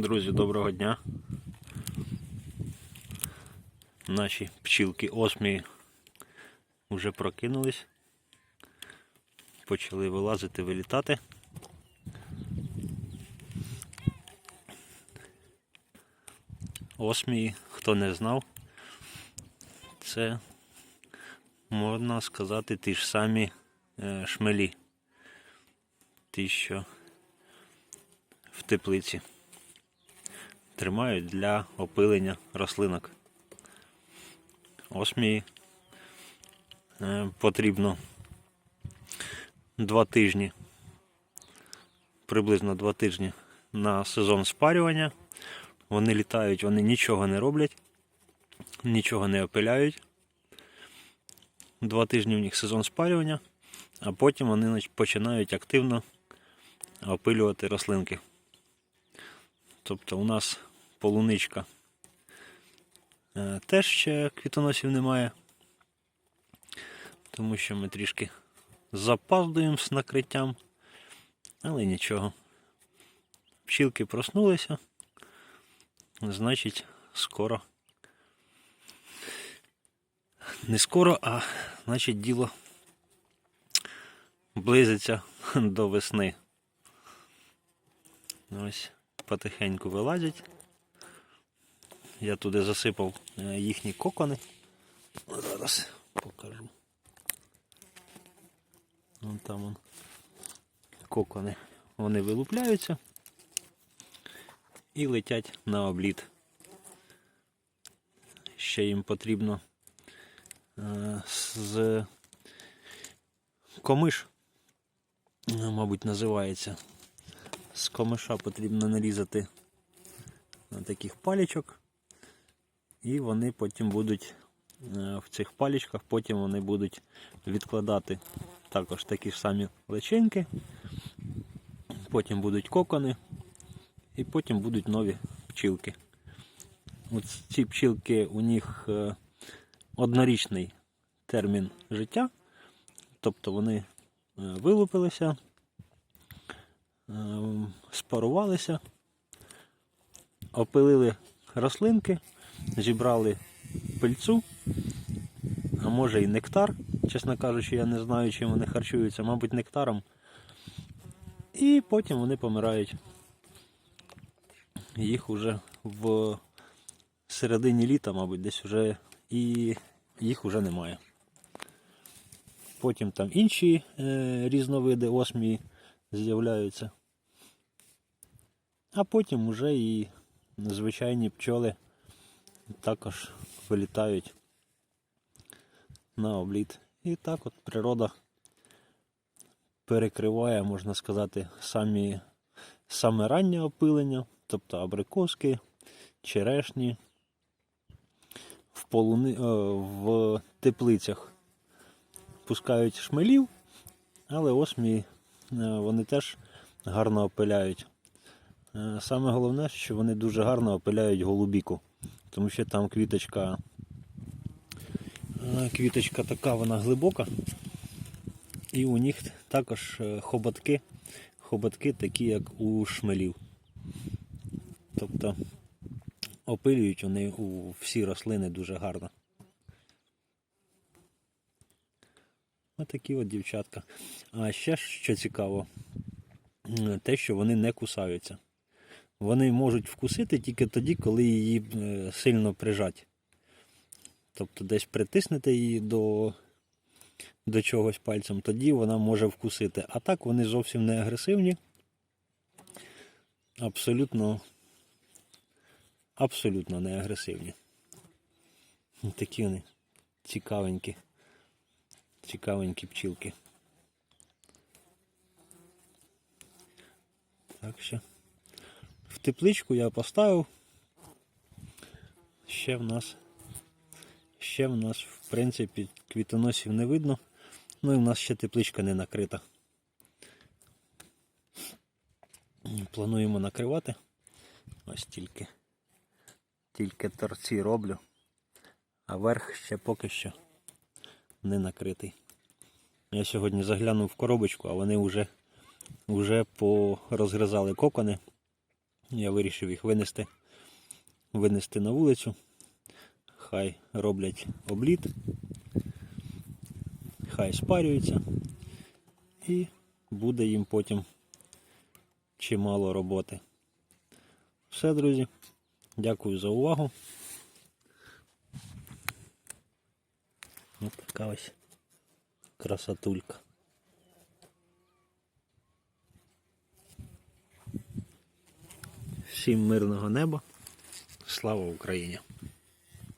Друзі, доброго дня. Наші пчілки осмії вже прокинулись. Почали вилазити, вилітати. Осмії, хто не знав, це можна сказати ті ж самі е, шмелі. Ті, що в теплиці тримають для опилення рослинок. Осмії е, потрібно два тижні, приблизно два тижні на сезон спарювання. Вони літають, вони нічого не роблять, нічого не опиляють. Два тижні в них сезон спарювання, а потім вони починають активно опилювати рослинки. Тобто у нас полуничка е, теж ще квітоносів немає, тому що ми трішки запаздуємо з накриттям, але нічого. Пчілки проснулися, значить, скоро. Не скоро, а значить діло близиться до весни. Ось потихеньку вилазять. Я туди засипав е, їхні кокони. Зараз покажу. Вон там вон. кокони. Вони вилупляються і летять на обліт. Ще їм потрібно е, з комиш, е, мабуть, називається. З комиша потрібно нарізати на таких палічок, і вони потім будуть е, в цих палічках, потім вони будуть відкладати також такі ж самі личинки, потім будуть кокони, і потім будуть нові пчілки. От ці пчілки у них е, однорічний термін життя, тобто вони е, вилупилися, спарувалися, опилили рослинки, зібрали пильцу, а може і нектар. Чесно кажучи, я не знаю, чим вони харчуються, мабуть, нектаром. І потім вони помирають. Їх уже в середині літа, мабуть, десь вже і їх вже немає. Потім там інші е, різновиди осмії з'являються. А потім вже і звичайні пчоли також вилітають на обліт. І так от природа перекриває, можна сказати, самі, саме раннє опилення, тобто абрикоски, черешні, в, полуни, е, в теплицях пускають шмелів, але осмії е, вони теж гарно опиляють. Е, Саме головне, що вони дуже гарно опиляють голубіку, тому що там квіточка, е, квіточка така вона глибока, і у них також е, хоботки, хоботки такі, як у шмелів. Тобто опилюють вони у всі рослини дуже гарно. Отакі от дівчатка. А ще що цікаво, те, що вони не кусаються. Вони можуть вкусити тільки тоді, коли її е, сильно прижать. Тобто десь притиснете її до, до чогось пальцем, тоді вона може вкусити. А так вони зовсім не агресивні. Абсолютно, абсолютно не агресивні. Такі вони цікавенькі. Цікавенькі пчілки. Так що. Тепличку я поставив. Ще в нас, ще в нас, в принципі, квітоносів не видно. Ну і в нас ще тепличка не накрита. Плануємо накривати. Ось тільки. Тільки торці роблю, а верх ще поки що не накритий. Я сьогодні заглянув в коробочку, а вони вже, вже порозгризали кокони Я вирішив їх винести, винести на вулицю. Хай роблять обліт, хай спарюються, і буде їм потім чимало роботи. Все, друзі. Дякую за увагу. Ось така ось красотулька. Всім мирного неба. Слава Україні!